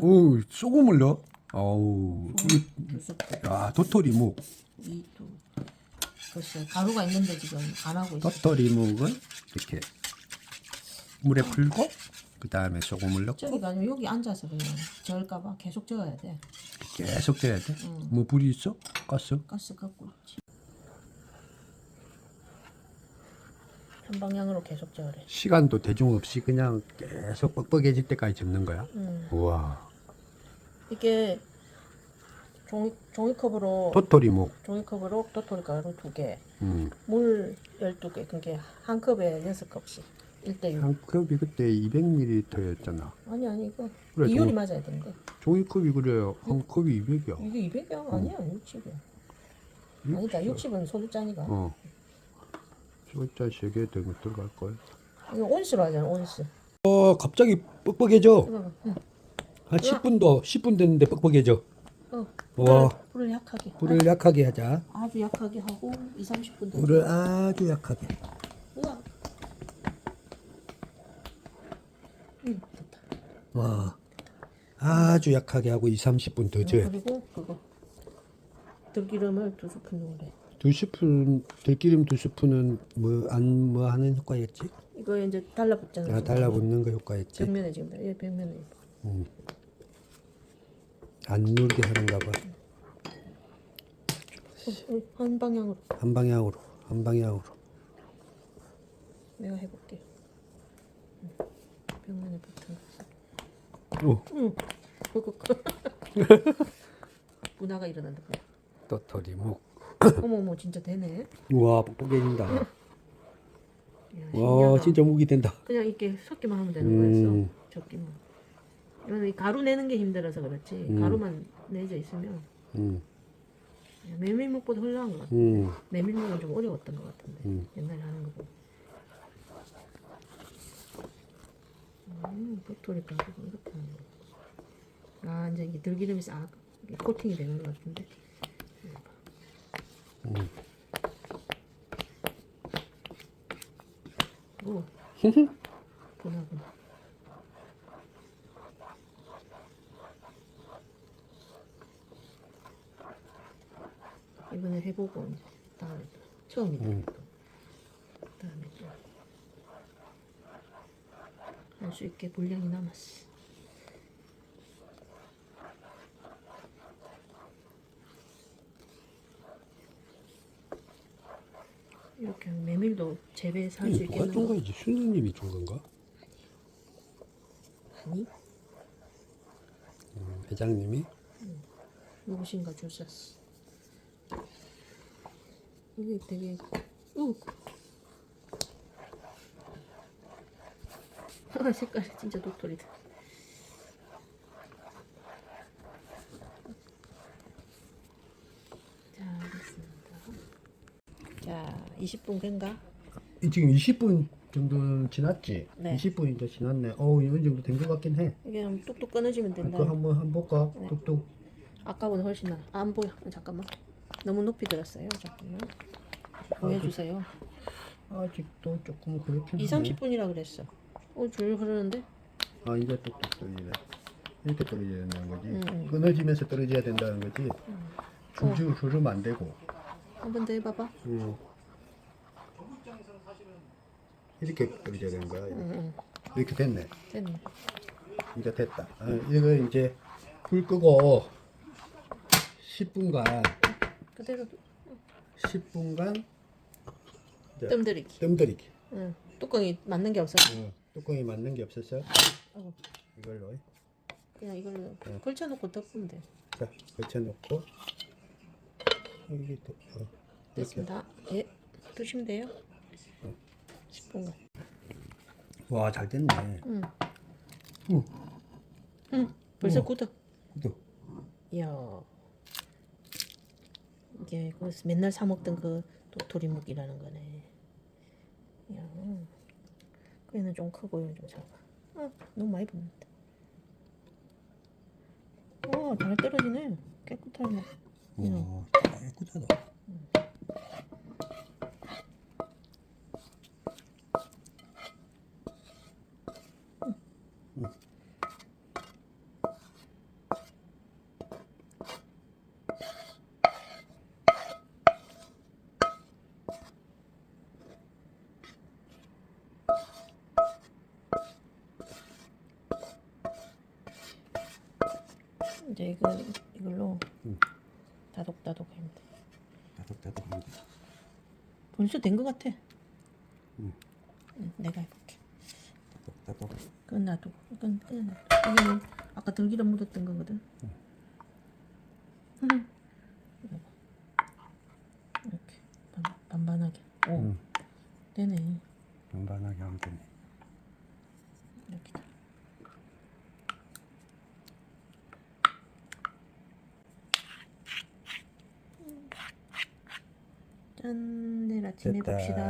소금을 오, 소금을 넣어? 스푼. 야, 도토리묵. 이두 글쎄 가루가 있는데 지금 안 하고 있어. 도토리묵은 이렇게 물에 풀고 그 다음에 소금을 넣고 저기가 아니면 여기 앉아서 그냥 저을까봐 계속 저어야 돼. 계속 져야 돼. 응. 뭐 불이 있어? 가스? 가스 갖고 있지. 한 방향으로 계속 저으래. 시간도 대중 없이 그냥 계속 뻑뻑해질 때까지 접는 거야. 음. 우와. 이게 종이 종이컵으로 도토리 묵. 종이컵으로 도토리 가루 두 개, 음. 물 12개, 그게 한 컵에 6컵씩 1대6 한 컵이 그때 200ml였잖아. 아니 아니 이거 그래, 이율이 종- 맞아야 되는데 종이컵이 그래요. 한 컵이 200이야. 이게 200이야? 아니야 60이야 아니다 60은 소주잔이가 어. 소자 세개 더 들어갈 걸. 이거 온수로 하잖아 온수 어, 갑자기 뻑뻑해져. 이거 응. 한 10분도 10분 됐는데 뻑뻑해져. 어. 와. 불을, 불을 약하게 불을 약하게 하자. 아, 주 약하게 하고 2, 30분 더 불을 아주 약하게. 우와 응 됐다 와. 아주 약하게 하고 2, 30분 더 줘. 그리고 그거 들기름을 두 스푼 넣으래 두 스푼 들기름 두 스푼은 뭐 안 뭐 하는 효과였지? 이거 이제 달라붙잖아 아. 달라붙는 거 효과였지. 벽면에 지금 예 벽면에 안 누르게 하는가 봐. 어, 어, 한 방향으로 한 방향으로, 한 방향으로. 내가 해볼게 응. 벽면에 붙은 오, 응 그거 분화가 일어난다 분화. 도토리묵. 어머 어머 진짜 되네 우와, 뻑뻑해진다. 이야, 와, 신기하다. 진짜 무기 된다. 그냥 이렇게 섞기만 하면 되는 음. 거였어 적기만 이거는 이 가루 내는 게 힘들어서 그렇지 음. 가루만 내져 있으면 음, 메밀묵보다 훌륭한 것 같아 음, 메밀묵은 좀 어려웠던 것 같은데 음. 옛날에 하는 거 보고 음 가루가 이렇게 하는 거. 아 이제 이게 들기름이 싹 코팅이 되는 것 같은데 음. 오 보나 보나 이번에 해보고 다음에 또 처음이다. 음. 또. 다음에 또. 할 수 있게 분량이 남았어 이렇게 메밀도 재배해서 할 수 있겠는 거 거지? 순우님이 준 건가? 아니 음, 회장님이? 누구신가 주셨어 이게 되게 우 아, 색깔이 진짜 도토리다 자 됐습니다 자 20분 된가? 지금 20분 정도 지났지? 네. 20분 이제 지났네. 어우, 이 정도 된 것 같긴 해. 이게 좀 뚝뚝 끊어지면 된다 그거 한번 한번 볼까? 네. 뚝뚝. 아까보다 훨씬 나. 안 보여. 잠깐만. 너무 높이 들었어요. 잠깐만. 보여주세요. 아직도 조금 그렇긴 2, 하네. 30분이라 그랬어. 어, 줄 흐르는데? 아 이제 뚝뚝 떨리네. 이렇게 떨어져야 된다는 거지. 음, 음. 끊어지면서 떨어져야 된다는 거지. 줄줄 줄으면 안 되고. 한번 더 해봐봐. 음. 이렇게 떨어져야 되는 거야. 응, 응. 이렇게 됐네. 됐네. 이제 됐다. 아, 이거 이제 불 끄고 10분간 그대로 10분간 뜸 들이기. 뜸 들이기. 응. 뚜껑이 맞는 게 없어. 어, 뚜껑이 맞는 게 없었어. 어, 이걸로 그냥 이걸로 네. 걸쳐놓고 덮으면 돼. 자 걸쳐놓고 여기 또 어, 됐습니다. 예. 두시면 돼요. 10분간. 와 잘 됐네. 응. 응. 응. 벌써 우와. 굳어. 또 이야. 이게 그 맨날 사 먹던 그 도토리묵이라는 거네. 이야. 얘는 좀 크고 얘는 좀 작아. 아, 너무 많이 붙는다. 와, 잘 떨어지네. 깨끗하네. 오, 깨끗하다. 이제 이걸, 이걸로 음. 다독다독 하면 돼. 벌써 된 것 같아. 응. 응, 내가 해볼게. 놔두고 이건 그냥 놔두고. 이게 아까 들기름 묻었던 거거든. 응. 이거 봐. 이렇게 반, 반반하게. 오 응. 되네. 반반하게 하면 되네. 이렇게. 짠, 내일 아침 됐다. 해봅시다.